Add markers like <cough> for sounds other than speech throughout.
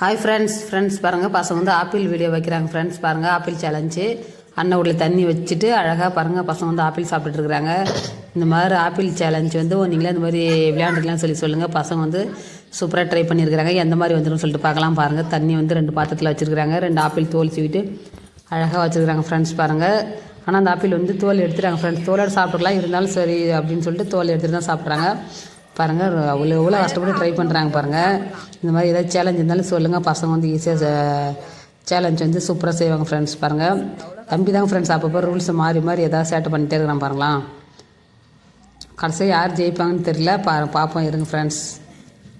Hi friends friends பாருங்கள் பசங்க வந்து ஆப்பிள் வீடியோ வைக்கிறாங்க ஃப்ரெண்ட்ஸ் பாருங்கள் ஆப்பிள் சேலஞ்சு அண்ணன் உள்ள தண்ணி வச்சுட்டு அழகாக பாருங்கள் பசங்க வந்து ஆப்பிள் சாப்பிட்டுட்டு இருக்கிறாங்க. இந்த மாதிரி ஆப்பிள் சேலஞ்ச் வந்து நீங்களே இந்த மாதிரி விளையாண்டுக்கலாம்னு சொல்லி சொல்லுங்கள் பசங்க வந்து சூப்பராக ட்ரை பண்ணியிருக்கிறாங்க. எந்த மாதிரி வந்துடும் சொல்லிட்டு பார்க்கலாம் பாருங்கள் தண்ணி வந்து ரெண்டு பாத்திரத்தில் வச்சுருக்கிறாங்க. ரெண்டு ஆப்பிள் தோல் சீவிட்டு அழகாக வச்சுருக்கிறாங்க ஃப்ரெண்ட்ஸ் பாருங்கள் ஆனால் அந்த ஆப்பிள் வந்து தோல் எடுத்துகிறாங்க ஃப்ரெண்ட்ஸ் தோலோடு சாப்பிட்றலாம் இருந்தாலும் சரி அப்படின்னு சொல்லிட்டு தோல் எடுத்துகிட்டு தான் சாப்பிட்றாங்க. பாருங்கள் அவ்வளோ எவ்வளோ கஷ்டப்பட்டு ட்ரை பண்ணுறாங்க பாருங்கள் இந்த மாதிரி ஏதாவது சேலஞ்ச் இருந்தாலும் சொல்லுங்கள் பசங்க வந்து ஈஸியாக சேலஞ்ச் வந்து சூப்பராக செய்வாங்க ஃப்ரெண்ட்ஸ் பாருங்கள் தம்பி தாங்க ஃப்ரெண்ட்ஸ் அப்பப்போ ரூல்ஸை மாறி மாறி ஏதாவது சேட்டை பண்ணிட்டே இருக்கிறான் பாருங்களா. கடைசியாக யார் ஜெயிப்பாங்கன்னு தெரியல பா பார்ப்போம் இருங்க ஃப்ரெண்ட்ஸ்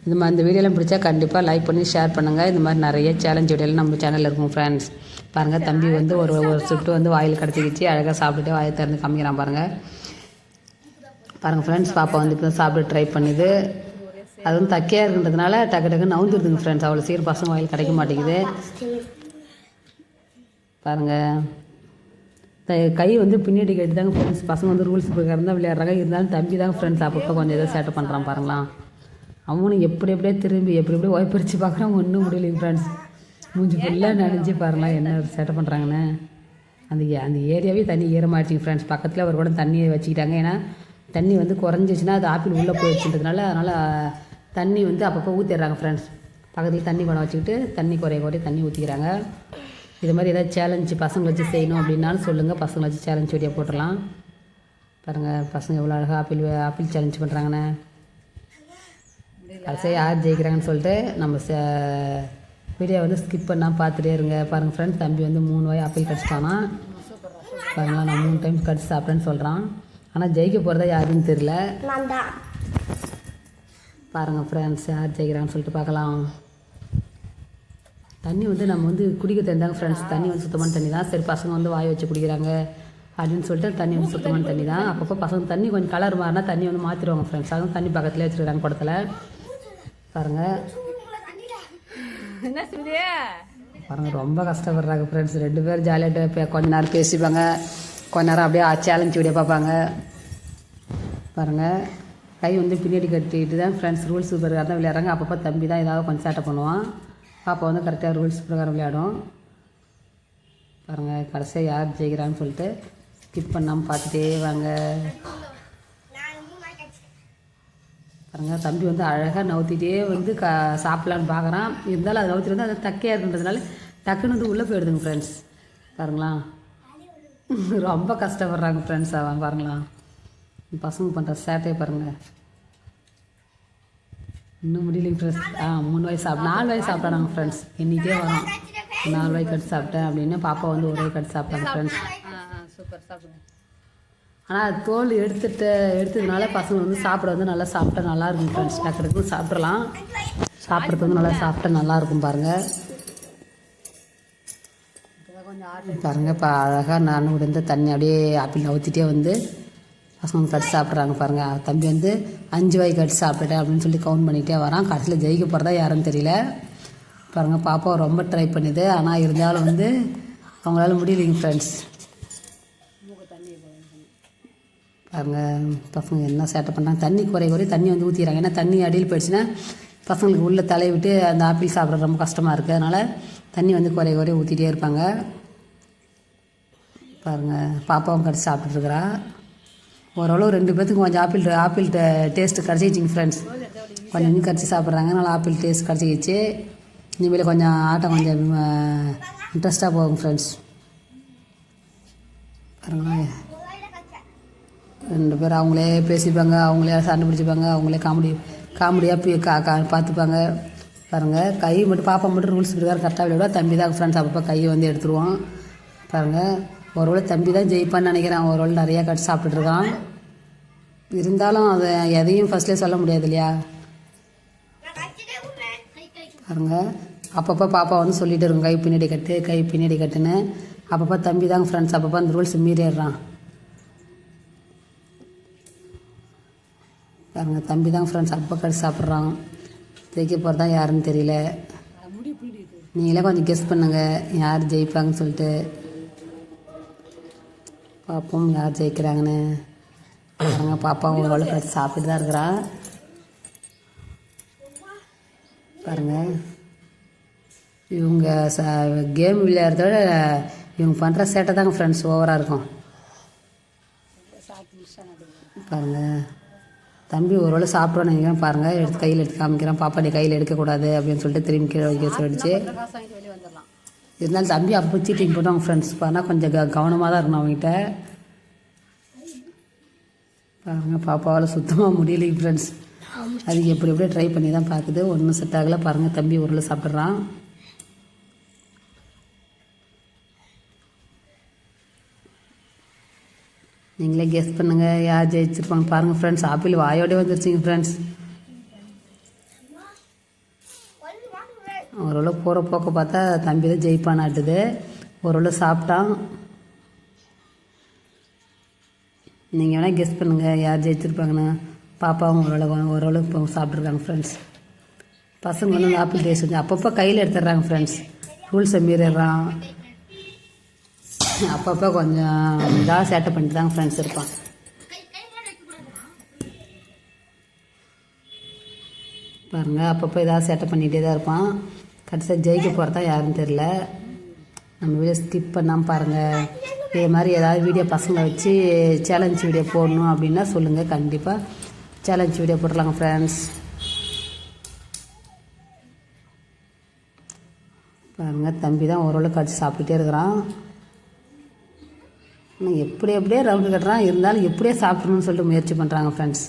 இந்த மாதிரி இந்த வீடியோலாம் பிடிச்சா கண்டிப்பாக லைக் பண்ணி ஷேர் பண்ணுங்கள் இந்த மாதிரி நிறைய சேலஞ்ச் வீடியோலாம் நம்ம சேனலில் இருக்கும் ஃப்ரெண்ட்ஸ் பாருங்கள் தம்பி வந்து ஒரு ஒரு சுட்டு வந்து வாயில் கிடச்சிக்கிச்சு அழகாக சாப்பிட்டுட்டு வாயை திறந்து காமிக்கிறான் பாருங்கள் பாருங்கள் ஃப்ரெண்ட்ஸ் பாப்பா வந்து இப்போ சாப்பிட்டு ட்ரை பண்ணுது. அது வந்து தக்கையாக இருக்கின்றதுனால டக்கு டக்குன்னு நவுந்துருதுங்க ஃப்ரெண்ட்ஸ் அவ்வளோ சீக்கிரம் பசங்க வாயில் கிடைக்க மாட்டேங்குது. பாருங்கள் த கை வந்து பின்னாடி கட்டி தாங்க ஃப்ரெண்ட்ஸ் பசங்க வந்து ரூல்ஸ் பிரகாரம் தான் விளையாடுறாங்க. இருந்தாலும் தம்பி தாங்க ஃப்ரெண்ட்ஸ் அப்பப்போ கொஞ்சம் ஏதோ சேட்டை பண்ணுறான் பாருங்களா அவனும் எப்படி எப்படியே திரும்பி எப்படி எப்படியே ஓய்ப்பறிச்சு பார்க்குறான். ஒன்றும் முடியலைங்க ஃப்ரெண்ட்ஸ் மூஞ்சி ஃபுல்லாக நனைஞ்சு பாருங்களா என்ன சேட்டை பண்ணுறாங்கன்னு அந்த அந்த ஏரியாவே தண்ணி ஈரமாகிடுச்சிங்க ஃப்ரெண்ட்ஸ் பக்கத்தில் ஒரு கூட தண்ணியை வச்சுக்கிட்டாங்க. ஏன்னா தண்ணி வந்து குறைஞ்சிச்சுன்னா அது ஆப்பிள் உள்ளே போயிடுச்சுன்றதுனால அதனால் தண்ணி வந்து அப்பப்போ ஊற்றிடுறாங்க ஃப்ரெண்ட்ஸ் பக்கத்தில் தண்ணி குடம் வச்சுக்கிட்டு தண்ணி குறைய குறைய தண்ணி ஊற்றிக்கிறாங்க இது மாதிரி ஏதாவது சேலஞ்சு பசங்களை வச்சு செய்யணும் அப்படின்னாலும் சொல்லுங்கள் பசங்களை வச்சு சேலஞ்ச் வீடியோ போட்டுடலாம். பாருங்கள் பசங்க எவ்வளோ அழகாக ஆப்பிள் ஆப்பிள் சேலஞ்ச் பண்ணுறாங்கண்ணே கடைசியாக யார் ஜெயிக்கிறாங்கன்னு சொல்லிட்டு நம்ம வீடியோ வந்து ஸ்கிப் பண்ணால் பார்த்துட்டே இருங்க. பாருங்கள் ஃப்ரெண்ட்ஸ் தம்பி வந்து மூணு வாய் ஆப்பிள் கடிச்சிட்டானா. பாருங்களா நான் மூணு டைம் கடிச்சு சாப்பிட்டேன்னு சொல்கிறான் ஆனால் ஜெயிக்க போகிறதா யாருன்னு தெரில பாருங்கள் ஃப்ரெண்ட்ஸ் யார் ஜெயிக்கிறாங்கன்னு சொல்லிட்டு பார்க்கலாம் தண்ணி வந்து நம்ம வந்து குடிக்க தெரிந்தாங்க ஃப்ரெண்ட்ஸ் தண்ணி வந்து சுத்தமான தண்ணி தான். சரி பசங்க வந்து வாய் வச்சு குடிக்கிறாங்க அப்படின்னு சொல்லிட்டு தண்ணி வந்து சுத்தமான தண்ணி தான். அப்பப்போ பசங்க தண்ணி கொஞ்சம் கலர் மாறினா தண்ணி வந்து மாற்றிடுவாங்க ஃப்ரெண்ட்ஸ் அதுவும் தண்ணி பக்கத்துலேயே வச்சுருக்காங்க குடத்துல. பாருங்கள் என்ன சுதியா பாருங்க ரொம்ப கஷ்டப்படுறாங்க ஃப்ரெண்ட்ஸ் ரெண்டு பேரும் ஜாலியாக கொஞ்ச நேரம் பேசிப்பாங்க. கொஞ்ச நேரம் அப்படியே சேலஞ்ச் வீடியோ பார்ப்பாங்க. பாருங்கள் கை வந்து பின்னாடி கட்டிட்டு தான் ஃப்ரெண்ட்ஸ் ரூல்ஸ் பிரகாரம் தான் விளையாடுறாங்க. அப்பப்போ தம்பி தான் ஏதாவது கொஞ்சம் சேட்டை பண்ணுவான். பாப்பா வந்து கரெக்டாக ரூல்ஸ் பிரகாரம் விளையாடும். பாருங்கள் கடைசியாக யார் ஜெயிக்கிறான்னு சொல்லிட்டு ஸ்கிப் பண்ணாமல் பார்த்துட்டே வாங்க. பாருங்கள் தம்பி வந்து அழகாக நவுத்திட்டே வந்து க சாப்பிட்லான்னு பார்க்குறான் இருந்தாலும் அது நவுத்திட்டு வந்து அது தக்கையாக இருக்குன்றதுனால டக்குன்னு வந்து உள்ளே போயிடுதுங்க ஃப்ரெண்ட்ஸ் பாருங்களா? ரொம்ப கஷ்டப்படுறாங்க ஃப்ரெண்ட்ஸ் அவன் பாருங்களா? பசங்க பண்ணுற சேட்டையை பாருங்கள் இன்னும் முடியலைங்க ஃப்ரெண்ட்ஸ் ஆ மூணு வயசு சாப்பிட்டு நாலு வயசு சாப்பிட்டாங்க ஃப்ரெண்ட்ஸ் எண்ணிட்டே வரோம். நாலு வயசு கட்டு சாப்பிட்டேன் அப்படின்னு பாப்பா வந்து ஒரு வயசு கட்டு சாப்பிட்டாங்க ஃப்ரெண்ட்ஸ் சூப்பர் சாப்பிடுங்க. ஆனால் தோல் எடுத்துட்டு எடுத்ததுனால பசங்க வந்து சாப்பிட வந்து நல்லா சாப்பிட்டா நல்லா இருக்கும் ஃப்ரெண்ட்ஸ் டக்கு டக்குன்னு சாப்பிட்றலாம் சாப்பிட்றது வந்து நல்லா சாப்பிட்டா நல்லா இருக்கும் பாருங்கள் பாருங்கள் இப்போ அழகாக நான் விழுந்து தண்ணி அப்படியே ஆப்பிள் நவுத்திட்டே வந்து பசங்க கடிச்சு சாப்பிட்றாங்க பாருங்கள் தம்பி வந்து அஞ்சு வாய் கடிச்சு சாப்பிட்டுட்டேன் அப்படின்னு சொல்லி கவுண்ட் பண்ணிகிட்டே வரான். கடைசியில் ஜெயிக்க போகிறதா யாருன்னு தெரியல. பாருங்கள் பாப்பா ரொம்ப ட்ரை பண்ணுது. ஆனால் இருந்தாலும் வந்து அவங்களால முடியலைங்க ஃப்ரெண்ட்ஸ் பாருங்கள் பசங்க என்ன சேட்டை பண்ணுறாங்க தண்ணி குறை குறை தண்ணி வந்து ஊற்றிடுறாங்க ஏன்னா தண்ணி அடியில் போயிடுச்சுன்னா பசங்களுக்கு உள்ளே தலையை விட்டு அந்த ஆப்பிள் சாப்பிட்றது ரொம்ப கஷ்டமாக இருக்குது அதனால் தண்ணி வந்து குறை குறை ஊற்றிட்டே இருப்பாங்க. பாருங்கள் பாப்பாவும் கடிச்சு சாப்பிட்டுருக்குறா ஓரளவு ரெண்டு பேர்த்துக்கும் கொஞ்சம் ஆப்பிள் ஆப்பிள் டேஸ்ட்டு கிடச்சிச்சிங்க ஃப்ரெண்ட்ஸ் கொஞ்சம் இன்னும் கடிச்சு சாப்பிட்றாங்க. நல்லா ஆப்பிள் டேஸ்ட் கிடச்சிக்கிச்சு. இனிமேல் கொஞ்சம் ஆட்டம் கொஞ்சம் இன்ட்ரெஸ்ட்டாக போகும் ஃப்ரெண்ட்ஸ் பாருங்களேன். ரெண்டு பேர் அவங்களே பேசிப்பாங்க அவங்களே சண்டை பிடிச்சிப்பாங்க அவங்களே காமெடி காமெடியாக கா கா பார்த்துப்பாங்க. பாருங்கள் கை மட்டும் பாப்பா மட்டும் ரூல்ஸ் பிரகாரம் கரெக்டாக விளையாடுவா. தம்பி தான் ஃப்ரெண்ட்ஸ் அப்பப்போ கையை வந்து எடுத்துருவான். பாருங்கள் ஒரு வேளை தம்பி தான் ஜெயிப்பான்னு நினைக்கிறேன். ஒருவேளை நிறையா கட் சாப்பிட்டுட்ருக்கான் இருந்தாலும் அதை எதையும் ஃபஸ்ட்லேயே சொல்ல முடியாது இல்லையா? பாருங்க. அப்பப்போ பாப்பா வந்து சொல்லிட்டு இருக்கும் கை பின்னாடி கட்டு கை பின்னாடி கட்டுன்னு. அப்பப்போ தம்பி தாங்க ஃப்ரெண்ட்ஸ் அப்பப்போ அந்த ரூல்ஸ் மீறிடுறான். பாருங்க தம்பி தான் ஃப்ரெண்ட்ஸ் அப்போ கடிச்சு சாப்பிட்றான். ஜெயிக்க போகிறதா யாருன்னு தெரியல. நீங்களே கொஞ்சம் கெஸ் பண்ணுங்கள் யார் ஜெயிப்பாங்கன்னு சொல்லிட்டு. பார்ப்போம் யார் ஜெயிக்கிறாங்கன்னு. பாருங்க பாப்பா ஒரு வேலை கடிச்சு சாப்பிட்டு தான் இருக்கிறா. பாருங்க. இவங்க ச கேம் விளையாடுறதோட இவங்க பண்ணுற சேட்டை தாங்க ஃப்ரெண்ட்ஸ் ஓவராக இருக்கும். பாருங்கள் தம்பி ஒரு வேளை சாப்பிட்றோன்னு நினைக்கிறேன் பாருங்கள் எடுத்து கையில் எடுத்து காமிக்கிறேன். பாப்பா நீ கையில் எடுக்கக்கூடாது அப்படின்னு சொல்லிட்டு திரும்பி கீழே வைக்க சொல்லிடுச்சு. இருந்தாலும் தம்பி அப்போ சீட்டிங் போட்டோம் ஃப்ரெண்ட்ஸ் பாருன்னா கொஞ்சம் க கவனமாக தான் இருக்கணும் அவங்ககிட்ட பாருங்க பாப்பாவால் சுத்தமாக முடியலைங்க ஃப்ரெண்ட்ஸ் அது எப்படி எப்படியோ ட்ரை பண்ணி தான் பார்க்குது ஒன்றும் செட் ஆகலை. பாருங்கள் தம்பி உருளை சாப்பிட்றான். நீங்களே கெஸ் பண்ணுங்கள் யார் ஜெயிச்சிருப்பாங்க பாருங்கள் ஃப்ரெண்ட்ஸ் ஆப்பிள் வாயோடே வந்துருச்சுங்க ஃப்ரெண்ட்ஸ் ஓரளவு போகிற போக்க பார்த்தா தம்பி தான் ஜெயிப்பானாட்டுது ஓரளவு சாப்பிட்டான் நீங்கள் வேணால் கெஸ் பண்ணுங்கள் யார் ஜெயிச்சிருப்பாங்கன்னு. பாப்பாவும் ஓரளவு ஓரளவு இப்போ சாப்பிட்ருக்காங்க ஃப்ரெண்ட்ஸ் பசங்க வந்து ஆப்பிள் டேஸ்ட் வந்து அப்பப்போ கையில் எடுத்துடுறாங்க ஃப்ரெண்ட்ஸ் ரூல்ஸை மீறிடுறான். அப்பப்போ கொஞ்சம் இதாக சேட்டை பண்ணிட்டு தாங்க ஃப்ரெண்ட்ஸ் இருப்பான். பாருங்கள் அப்பப்போ ஏதாவது சேட்டை பண்ணிகிட்டே தான் இருப்பான். கடைசியாக ஜெயிக்க போகிறதா யாருன்னு தெரில நம்ம வீடியோ ஸ்கிப் பண்ணாமல் பாருங்கள் இதே மாதிரி ஏதாவது வீடியோ பசங்களை வச்சு சேலஞ்ச் வீடியோ போடணும் அப்படின்னா சொல்லுங்கள் கண்டிப்பாக சேலஞ்ச் வீடியோ போட்டுடலாங்க ஃப்ரெண்ட்ஸ் பாருங்கள் தம்பி தான் ஓரளவுக்கு கடிச்சு சாப்பிட்டுட்டே இருக்கிறான். ஆனால் எப்படி எப்படியே ரவுண்டு கட்டுறான். இருந்தாலும் எப்படியே சாப்பிடணும்னு சொல்லிட்டு முயற்சி பண்ணுறாங்க ஃப்ரெண்ட்ஸ்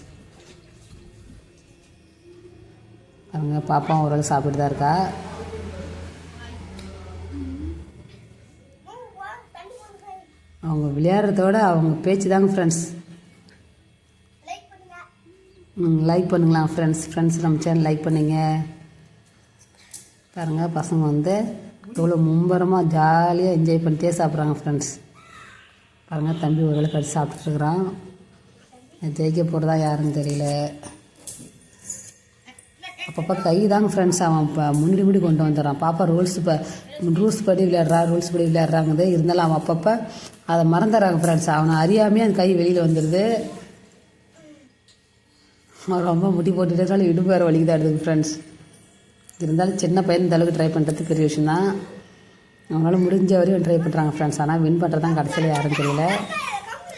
பாருங்கள் பாப்பா ஓரளவு சாப்பிட்டு தான் இருக்கா. அவங்க விளையாடுறதோட அவங்க பேச்சு தாங்க ஃப்ரெண்ட்ஸ் ம் லைக் பண்ணுங்களா ஃப்ரெண்ட்ஸ் ஃப்ரெண்ட்ஸ் நம்ம சேனல் லைக் பண்ணுங்க. பாருங்கள் பசங்க வந்து எவ்வளோ மும்பரமாக ஜாலியாக என்ஜாய் பண்ணிட்டே சாப்பிட்றாங்க ஃப்ரெண்ட்ஸ் பாருங்கள் தம்பி ஒரு வேலை கடிச்சு சாப்பிட்டுருக்குறான் ஜெயிக்க போகிறதா யாருன்னு தெரியல. அப்பப்போ கை தாங்க ஃப்ரெண்ட்ஸ் அவன் இப்போ முன்னாடி முடி கொண்டு வந்துடுறான். பாப்பா ரூல்ஸ் இப்போ ரூல்ஸ் படி விளையாடுறா ரூல்ஸ் படி விளையாடுறாங்க இருந்தாலும் அவன் அப்பப்போ அதை மறந்துடுறாங்க ஃப்ரெண்ட்ஸ் அவனை அறியாமையே அந்த கை வெளியில் வந்துடுது. அவன் ரொம்ப முட்டி போட்டுட்டே இருந்தாலும் இடுப்பு வேறு தான் எடுத்துக்கு ஃப்ரெண்ட்ஸ் இருந்தாலும் சின்ன பையன் இந்த அளவுக்கு ட்ரை பண்ணுறது பெரிய விஷயம் தான். அவங்களால முடிஞ்ச வரையும் ட்ரை பண்ணுறாங்க ஃப்ரெண்ட்ஸ் ஆனால் வின் பண்ணுறது தான் கடைசியில் யாரும் தெரியல.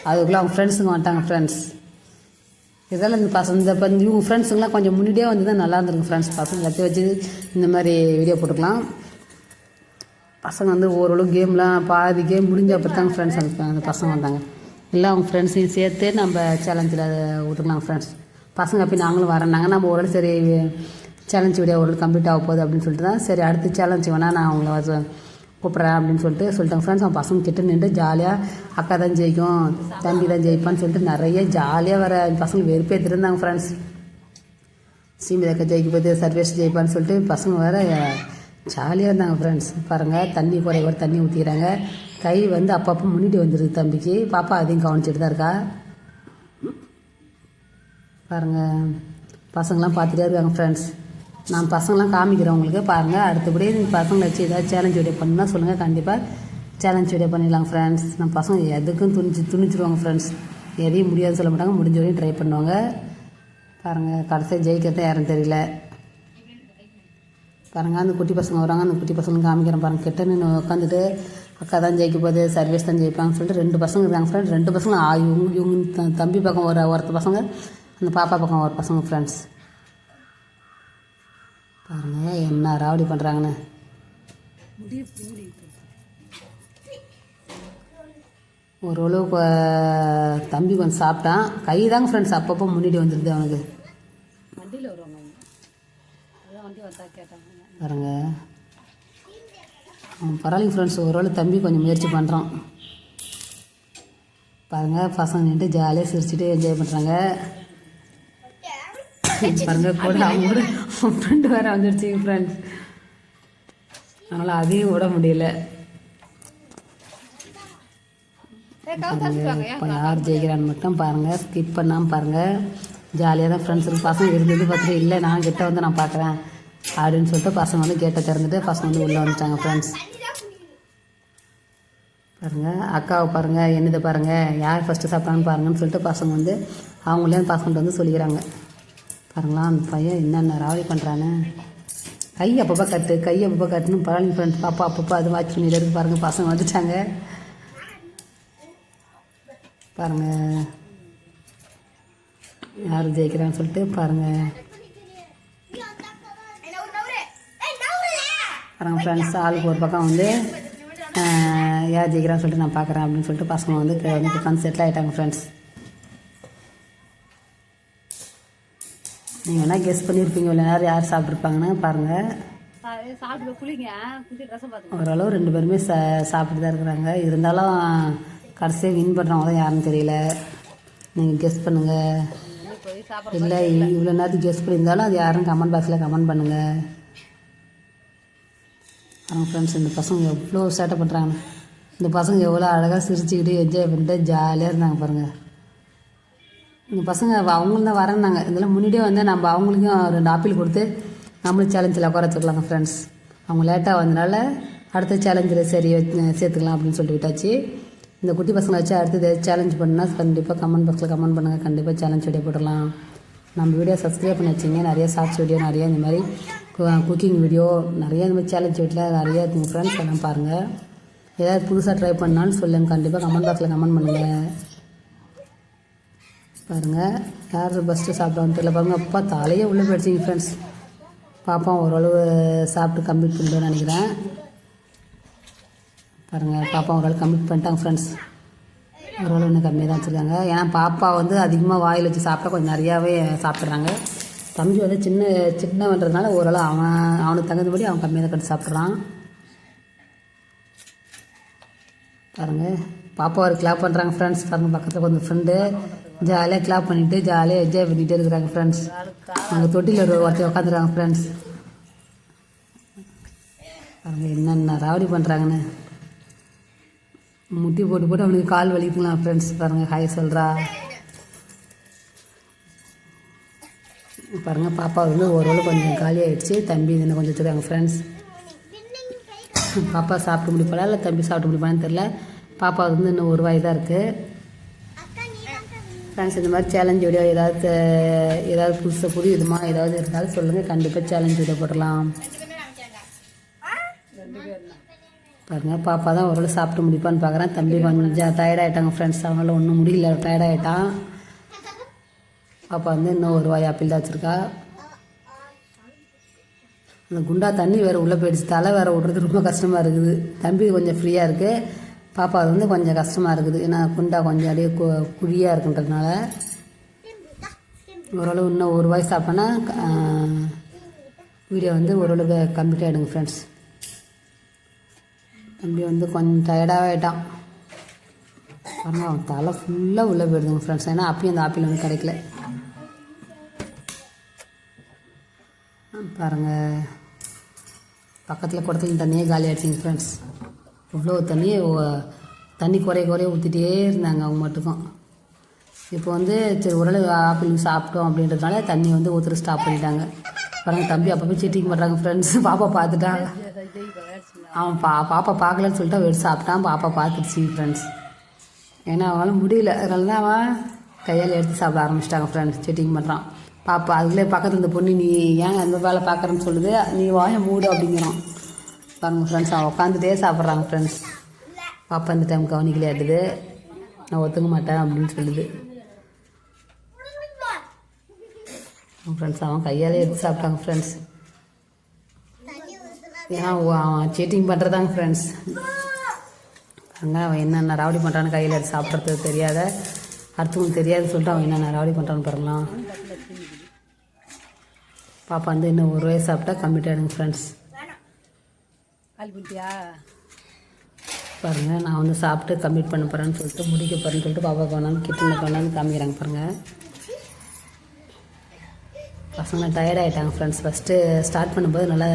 அதுக்குள்ளே அவங்க ஃப்ரெண்ட்ஸுங்க வந்துட்டாங்க ஃப்ரெண்ட்ஸ் இதெல்லாம் இந்த பசங்க இந்த இப்போ இவங்க ஃப்ரெண்ட்ஸுங்களாம் கொஞ்சம் முன்னாடியே வந்து தான் நல்லா இருந்திருக்கு ஃப்ரெண்ட்ஸ் பசங்க எல்லாத்தையும் வச்சு இந்த மாதிரி வீடியோ போட்டுக்கலாம். பசங்க வந்து ஓரளவு கேம்லாம் பாதி கேம் முடிஞ்ச அப்புறம் தாங்க ஃப்ரெண்ட்ஸ் அந்த அந்த பசங்க வந்தாங்க. இல்லை அவங்க ஃப்ரெண்ட்ஸையும் சேர்த்து நம்ம சேலஞ்சில் விட்டுக்கலாம் ஃப்ரெண்ட்ஸ் பசங்க அப்போ நாங்களும் வரேன்னாங்க. நம்ம ஓரளவு சரி சேலஞ்ச் வீடியோ ஓரளவு கம்ப்ளீட் ஆக போகுது அப்படின்னு சொல்லிட்டு தான் சரி அடுத்து சேலஞ்ச் வேணால் நான் அவங்கள வச்சு கூப்பிட்றேன் அப்படின்னு சொல்லிட்டு சொல்லிட்டாங்க. ஃப்ரெண்ட்ஸ் அவன் பசங்க கிட்ட நின்று ஜாலியாக அக்கா தான் ஜெயிக்கும் தம்பி தான் ஜெயிப்பான்னு சொல்லிட்டு நிறைய ஜாலியாக வர பசங்க வெறுப்பேற்றிட்டு இருந்தாங்க ஃப்ரெண்ட்ஸ் சீமிதக்கா ஜெயிக்க போது சர்வேஸ் ஜெயிப்பான்னு சொல்லிட்டு பசங்க வேற ஜாலியாக இருந்தாங்க ஃப்ரெண்ட்ஸ் பாருங்கள் தண்ணி குறை கூட தண்ணி ஊற்றிக்கிறாங்க கை வந்து அப்பப்போ முன்னிட்டு வந்துடுது தம்பிக்கு. பாப்பா அதையும் கவனிச்சிட்டு தான் இருக்கா? பாருங்கள் பசங்களாம் பார்த்துட்டே இருக்காங்க ஃப்ரெண்ட்ஸ் நான் பசங்களாம் காமிக்கிறேன் உங்களுக்கு பாருங்கள் அடுத்தபடி பசங்களை வச்சு ஏதாவது சேலஞ்ச் வீடியோ பண்ணால் சொல்லுங்கள் கண்டிப்பாக சேலஞ்ச் வீடியோ பண்ணிடலாம் ஃப்ரெண்ட்ஸ் நம்ம பசங்க எதுக்கும் துணிச்சு துணிச்சிருவாங்க ஃப்ரெண்ட்ஸ் எதையும் முடியாது சொல்ல மாட்டாங்க. முடிஞ்ச வரையும் ட்ரை பண்ணுவாங்க. பாருங்கள் கடைசியாக ஜெயிக்கிறத யாரும் தெரியல. பாருங்கள் அந்த குட்டி பசங்க வராங்க. அந்த குட்டி பசங்களும் காமிக்கிறேன் பாருங்கள் கிட்ட நின்று உட்காந்துட்டு அக்கா தான் ஜெயிக்க போகுது சர்வீஸ் தான் ஜெயிப்பாங்கன்னு சொல்லிட்டு ரெண்டு பசங்க இருக்காங்க ஃப்ரெண்ட் ரெண்டு பசங்க இவங்க இவங்க தம்பி பக்கம் ஒரு ஒருத்த பசங்க அந்த பாப்பா பக்கம் ஒரு பசங்க ஃப்ரெண்ட்ஸ் பாருங்கள் என்ன ராவடி பண்ணுறாங்கன்னு ஓரளவுக்கு அஹ், தம்பி கொஞ்சம் சாப்பிட்டான். கை தாங்க ஃப்ரெண்ட்ஸ் அப்பப்போ முன்னாடி வந்துடுது அவனுக்கு. வண்டியில் வருவாங்க பாருங்க. அவன் பரவாயில்லைங்க ஃப்ரெண்ட்ஸ் ஓரளவு தம்பி கொஞ்சம் முயற்சி பண்ணுறான் பாருங்க பசங்க நின்று ஜாலியாக சிரிச்சுட்டு என்ஜாய் பண்ணுறாங்க <laughs> பாருங்க கூட அவங்க ஃப்ரெண்டு வேறு வந்துடுச்சு ஃப்ரெண்ட்ஸ் அதனால் அதையும் விட முடியல. பாருங்க இப்போ யார் ஜெயிக்கிறான்னு மட்டும் பாருங்கள் ஸ்கிப் பண்ணாமல் பாருங்கள் ஜாலியாக தான் ஃப்ரெண்ட்ஸ் இருக்கு பசங்க இருந்தது பார்த்துட்டு இல்லை நான் கிட்ட வந்து நான் பார்க்குறேன் அப்படின்னு சொல்லிட்டு பசங்க வந்து கேட்டை திறந்துட்டு பசங்க வந்து உள்ளே வந்துட்டாங்க ஃப்ரெண்ட்ஸ் பாருங்கள் அக்காவை பாருங்கள் என்னதை பாருங்கள் யார் ஃபஸ்ட்டு சாப்பிட்றான்னு பாருங்கன்னு சொல்லிட்டு பசங்க வந்து அவங்களே பசங்கள்ட்ட வந்து சொல்லிக்கிறாங்க. பாருங்களா அந்த பையன் என்னென்ன ராவடி பண்ணுறான்னு கை அப்பப்போ கட்டு கை அப்பப்போ கட்டுன்னு பழனி ஃப்ரெண்ட்ஸ் பாப்பா அப்பப்போ அது வாட்ச் பண்ணிட்டு இருக்குது பாருங்கள் பசங்க வந்துட்டாங்க. பாருங்கள் யார் ஜெயிக்கிறான்னு சொல்லிட்டு பாருங்கள் பாருங்க ஃப்ரெண்ட்ஸ் ஆளுக்கு ஒரு பக்கம் வந்து யார் ஜெயிக்கிறான்னு சொல்லிட்டு நான் பார்க்குறேன் அப்படின்னு சொல்லிட்டு பசங்க வந்து வந்து உட்காந்து செட்டில் ஆகிட்டாங்க ஃப்ரெண்ட்ஸ் நீங்கள் வேணால் கெஸ் பண்ணியிருப்பீங்க இவ்வளோ நேரம் யார் சாப்பிட்ருப்பாங்கன்னு பாருங்கள் ஓரளவு ரெண்டு பேருமே சா சாப்பிட்டு தான் இருக்கிறாங்க. இருந்தாலும் கடைசியாக வின் பண்ணுறவங்க தான் யாருன்னு தெரியல. நீங்கள் கெஸ் பண்ணுங்கள் இல்லை இவ்வளோ நேரத்துக்கு கெஸ் பண்ணியிருந்தாலும் அது யாரும் கமெண்ட் பாக்ஸில் கமெண்ட் பண்ணுங்கள் அவங்க ஃப்ரெண்ட்ஸ் இந்த பசங்க எவ்வளோ சேட்டை பண்ணுறாங்க இந்த பசங்க எவ்வளோ அழகாக சிரிச்சுக்கிட்டு என்ஜாய் பண்ணிட்டு ஜாலியாக இருந்தாங்க பாருங்கள் எங்கள் பசங்க அவங்களும் தான் வரேன்னாங்க இதெல்லாம் முன்னாடியே வந்து நம்ம அவங்களுக்கும் ரெண்டு ஆப்பிள் கொடுத்து நம்மளும் சேலஞ்சில் உட்கார வச்சுக்கலாங்க ஃப்ரெண்ட்ஸ் அவங்க லேட்டாக வந்தனால அடுத்த சேலஞ்சில் சரி வச்சு- சேர்த்துக்கலாம் அப்படின்னு சொல்லிட்டு விட்டாச்சு. இந்த குட்டி பசங்களை வச்சு அடுத்தது சேலஞ்ச் பண்ணால் கண்டிப்பாக கமெண்ட் பாக்ஸில் கமெண்ட் பண்ணுங்கள் கண்டிப்பாக சேலஞ்ச் வீடியோ போடலாம் நம்ம வீடியோ சப்ஸ்கிரைப் பண்ணி வச்சிங்க. நிறைய ஷார்ட்ஸ் வீடியோ நிறைய இந்த மாதிரி குக்கிங் வீடியோ நிறைய இந்த மாதிரி சேலஞ்ச் வீட்டில் நிறைய இருக்குங்க ஃப்ரெண்ட்ஸ் எல்லாம் பாருங்கள் ஏதாவது புதுசாக ட்ரை பண்ணாலும் சொல்லுங்கள் கண்டிப்பாக கமெண்ட் பாக்ஸில் கமெண்ட் பண்ணுங்கள் பாருங்கள் யார் ஃபஸ்ட்டு சாப்பிட்டான்னு தெரியல. பாருங்கள் அப்பா தலையே உள்ளே போயிடுச்சிங்க ஃப்ரெண்ட்ஸ் பாப்பா ஓரளவு சாப்பிட்டு கம்ப்ளீட் பண்ணிட்டோன்னு நினைக்கிறேன். பாருங்கள் பாப்பா ஓரளவு கம்ப்ளீட் பண்ணிட்டாங்க ஃப்ரெண்ட்ஸ் ஓரளவு இன்னும் கம்மியாக தான் வச்சுருக்காங்க. ஏன்னா பாப்பா வந்து அதிகமாக வாயில் வச்சு சாப்பிட்டா கொஞ்சம் நிறையாவே சாப்பிட்றாங்க. தம்பி வந்து சின்ன சின்னவன்றதுனால ஓரளவு அவன் அவனுக்கு தகுந்தபடி அவன் கம்மியாக தான் கட்டு சாப்பிட்றான். பாருங்கள் பாப்பா ஒரு கிளாப் பண்ணுறாங்க ஃப்ரெண்ட்ஸ் பாருங்கள் பக்கத்தில் கொஞ்சம் ஃப்ரெண்டு ஜாலியாக கிளாப் பண்ணிட்டு ஜாலியாக என்ஜாய் பண்ணிகிட்டே இருக்கிறாங்க ஃப்ரெண்ட்ஸ் அங்கே தொட்டியில் ஒரு ஒருத்தர் உட்காந்துருக்காங்க ஃப்ரெண்ட்ஸ் அவங்க என்னென்ன ராவடி பண்ணுறாங்கன்னு முட்டி போட்டு போட்டு அவனுக்கு கால் வலிக்கலாம் ஃப்ரெண்ட்ஸ் பாருங்கள் ஹாய் சொல்கிறா பாருங்கள் பாப்பா வந்து ஓரளவு கொஞ்சம் காலியாகிடுச்சு தம்பி இன்னும் கொஞ்சம் வச்சுருக்காங்க ஃப்ரெண்ட்ஸ் பாப்பா சாப்பிட்டு முடிப்பாளா? இல்லை தம்பி சாப்பிட்டு முடிப்பான்னு தெரில பாப்பா வந்து இன்னும் ஒரு வாய் தான் இருக்குது ஃப்ரெண்ட்ஸ் இந்த மாதிரி சேலஞ்ச் வீடியோ ஏதாவது ஏதாவது புதுசாக புது விதமாக ஏதாவது இருந்தாலும் சொல்லுங்கள் கண்டிப்பாக சேலஞ்ச் வீடியோ போடலாம். பாருங்கள் பாப்பா தான் ஓரளவு சாப்பிட்டு முடிப்பான்னு பார்க்குறேன் தம்பி கொஞ்சம் டயர்டாயிட்டாங்க ஃப்ரெண்ட்ஸ் அவங்களால ஒன்றும் முடியல டயர்டாயிட்டான் பாப்பா வந்து இன்னும் ஒரு வாய் ஆப்பிள் தான் வச்சுருக்கா. அந்த குண்டா தண்ணி வேறு உள்ளே போயிடுச்சு. தலை வேறு விட்றது ரொம்ப கஷ்டமாக இருக்குது. தம்பி கொஞ்சம் ஃப்ரீயாக இருக்குது பாப்பா அது வந்து கொஞ்சம் கஷ்டமாக இருக்குது. ஏன்னா குண்டா கொஞ்சம் அப்படியே கு குழியாக இருக்குன்றதுனால. ஓரளவு இன்னும் ஒரு வாய்ஸ் சாப்பிட்டோன்னா வீடியோ வந்து ஓரளவுக்கு கம்ப்ளீட் ஆகிடுங்க ஃப்ரெண்ட்ஸ் தம்பி வந்து கொஞ்சம் டயர்டாக ஆகிட்டான் பாருங்க அவன் தலை ஃபுல்லாக உள்ளே போயிடுதுங்க ஃப்ரெண்ட்ஸ் ஏன்னா அப்பயும் அந்த ஆப்பிள் வந்து கிடைக்கல. பாருங்கள் பக்கத்தில் குடத்துல தண்ணியே காலி ஆகிடுச்சிங்க ஃப்ரெண்ட்ஸ் இவ்வளோ தண்ணி தண்ணி குறைய குறைய ஊற்றிட்டே இருந்தாங்க அவங்க மட்டுக்கும் இப்போ வந்து சரி ஓரளவு ஆப்பிள் சாப்பிட்டோம் அப்படின்றதுனால தண்ணி வந்து ஊற்றுற ஸ்டாப் பண்ணிட்டாங்க. பாருங்க தம்பி அப்பப்போ சீட்டிங் பண்ணுறாங்க ஃப்ரெண்ட்ஸ் பாப்பா பார்த்துட்டாங்க அவன் பா பாப்பா பார்க்கலன்னு சொல்லிட்டு அவன் எடுத்து சாப்பிட்டான். பாப்பா பார்த்துருச்சு ஃப்ரெண்ட்ஸ் ஏன்னா அவனால் முடியல. அதனால தான் அவன் கையால் எடுத்து சாப்பிட ஆரம்பிச்சிட்டாங்க ஃப்ரெண்ட்ஸ் சீட்டிங் பண்ணுறான் பாப்பா அதுலேயே பக்கத்தில் இந்த பொண்ணு நீ ஏன் அந்த வேலை பார்க்குறேன்னு சொல்லுது? நீ வாய மூடு அப்படிங்கிறான். பாருங்கள் ஃப்ரெண்ட்ஸ் அவன் உட்காந்துட்டே சாப்பிட்றாங்க ஃப்ரெண்ட்ஸ் பாப்பா இந்த டைம் கவனிக்கலையாட்டுது நான் ஒத்துக்க மாட்டேன் அப்படின்னு சொல்லுது. ஃப்ரெண்ட்ஸ் அவன் கையாலே எடுத்து சாப்பிட்டாங்க ஃப்ரெண்ட்ஸ் ஏன்னா அவன் சீட்டிங் பண்ணுறதாங்க ஃப்ரெண்ட்ஸ் பாருங்க அவன் என்னென்ன ராவடி பண்ணுறான்னு கையில் எடுத்து சாப்பிட்றது தெரியாத அடுத்தவங்களுக்கு தெரியாதுன்னு சொல்லிட்டு அவன் என்னென்ன ராவடி பண்ணுறான்னு பாருங்களா பாப்பா வந்து இன்னும் ஒரு வயசு சாப்பிட்டா கம்மிட் ஆகிடுங்க ஃப்ரெண்ட்ஸ் கால் குட்டியா பாருங்கள் நான் வந்து சாப்பிட்டு கம்ப்ளீட் பண்ண போகிறேன்னு சொல்லிட்டு முடிக்க போகிறேன்னு சொல்லிட்டு பாப்பா கொண்டாந்து கிட்டனில் கொண்டாந்து காமிக்கிறாங்க பாருங்கள் பசங்க டயர்ட் ஆகிட்டாங்க ஃப்ரெண்ட்ஸ் ஃபஸ்ட்டு ஸ்டார்ட் பண்ணும்போது நல்லா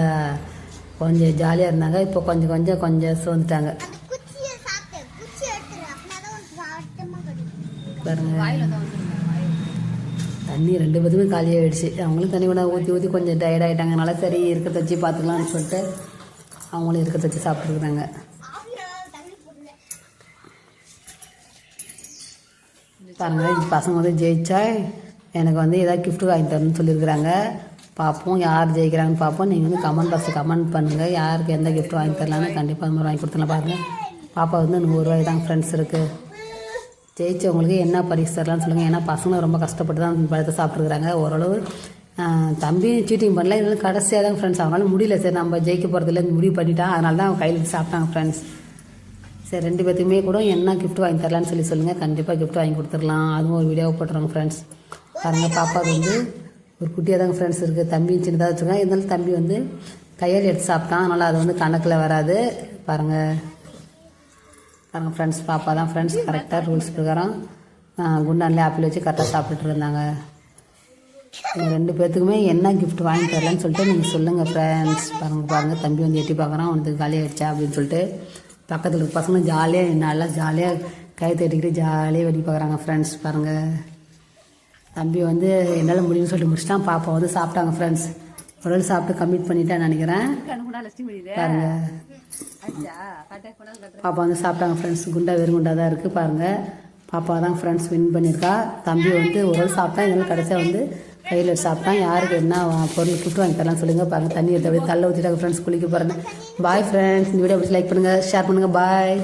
கொஞ்சம் ஜாலியாக இருந்தாங்க. இப்போ கொஞ்சம் கொஞ்சம் கொஞ்சம் சோர்ந்துட்டாங்க. தண்ணி ரெண்டு பேருமே காலியாகிடுச்சு அவங்களும் தண்ணி கூட ஊற்றி ஊற்றி கொஞ்சம் டயர்ட் ஆகிட்டாங்கனால சரி இருக்கிறத வச்சு பார்த்துக்கலாம்னு சொல்லிட்டு அவங்களும் இருக்கிறத வச்சு சாப்பிட்ருக்குறாங்க தண்ணி பாருங்க பசங்க வந்து ஜெயிச்சா எனக்கு வந்து ஏதாவது கிஃப்ட் வாங்கி தரணும்னு சொல்லியிருக்கிறாங்க. பார்ப்போம் யார் ஜெயிக்கிறாங்கன்னு பார்ப்போம். நீங்கள் வந்து கமெண்ட் பாக்ஸில் கமெண்ட் பண்ணுங்கள் யாருக்கு எந்த கிஃப்ட் வாங்கி தரலான்னு கண்டிப்பாக அந்த மாதிரி வாங்கி கொடுத்துலாம் பாருங்கள் பாப்பா வந்து நூறுரூவாய் தான் ஃப்ரெண்ட்ஸ் இருக்குது ஜெயிச்சவங்களுக்கு என்ன பரிசு தரலாம்னு சொல்லுங்கள் ஏன்னா பசங்க ரொம்ப கஷ்டப்பட்டு தான் இந்த பழத்தை சாப்பிட்ருக்குறாங்க ஓரளவு தம்பி சீட்டிங் பண்ணல. இருந்தாலும் கடைசியாக தான் ஃப்ரெண்ட்ஸ் அவனால முடியல. சரி நம்ம ஜெயிக்க போகிறதில்ல முடிவு பண்ணிட்டான். அதனால தான் அவன் கையில் சாப்பிட்டாங்க ஃப்ரெண்ட்ஸ் சரி ரெண்டு பேத்துக்குமே கூட என்ன கிஃப்ட் வாங்கி தரலான்னு சொல்லி சொல்லுங்கள் கண்டிப்பாக கிஃப்ட் வாங்கி கொடுத்துடலாம். அதுவும் ஒரு வீடியோ போட்டுருவாங்க ஃப்ரெண்ட்ஸ் பாருங்கள் பாப்பாவுக்கு வந்து ஒரு குட்டியாக தாங்க ஃப்ரெண்ட்ஸ் இருக்குது தம்பி சின்னதாக வச்சுருக்காங்க இருந்தாலும் தம்பி வந்து கையால் எடுத்து சாப்பிட்டான். அதனால் அது வந்து கணக்கில் வராது. பாருங்கள் பாருங்கள் ஃப்ரெண்ட்ஸ் பாப்பா தான் ஃப்ரெண்ட்ஸ் கரெக்டாக ரூல்ஸ் பிரகாரம் குண்டான்லேயே ஆப்பிள் வச்சு கரெக்டாக சாப்பிட்டுட்டு இருந்தாங்க. ரெண்டு பேர்த்துக்குமே என்ன gift வாங்கி தரலன்னு சொல்லிட்டு நீங்கள் சொல்லுங்கள் ஃப்ரெண்ட்ஸ் பாருங்கள் பாருங்கள் தம்பி வந்து எட்டி பார்க்குறான் அவனுக்கு காலி ஆகிடுச்சா அப்படின்னு சொல்லிட்டு பக்கத்தில் இருக்க பசங்க ஜாலியாக நல்லா ஜாலியாக கை தட்டிக்கிட்டு ஜாலியாக வெடி பார்க்குறாங்க ஃப்ரெண்ட்ஸ் பாருங்கள் தம்பி வந்து என்னால் முடியும்னு சொல்லிட்டு முடிச்சிட்டான். பாப்பா வந்து சாப்பிட்டாங்க ஃப்ரெண்ட்ஸ் ஒரு சாப்பிட்டு கம்ப்ளீட் பண்ணிட்டேன்னு நினைக்கிறேன். பாருங்கள் பாப்பா வந்து சாப்பிட்டாங்க ஃப்ரெண்ட்ஸ் குண்டா வெறும் குண்டா தான் இருக்குது பாருங்கள் பாப்பா தான் ஃப்ரெண்ட்ஸ் வின் பண்ணியிருக்கா. தம்பி வந்து ஒரு நாள் சாப்பிட்டான் இதனால கடைசியாக வந்து கையில் சாப்பிட்டா சாப்பிட்டான் யாருக்கு என்ன பொருள் கிஃப்ட் வாங்கி தரலாம் சொல்லுங்கள் பாருங்கள் தண்ணி எடுத்து அப்படியே தள்ள ஊற்றிட்டாங்க ஃப்ரெண்ட்ஸ் குளிக்க போகிறேன் பாய் ஃப்ரெண்ட்ஸ் இந்த வீடியோ லைக் பண்ணுங்கள் ஷேர் பண்ணுங்கள் பாய்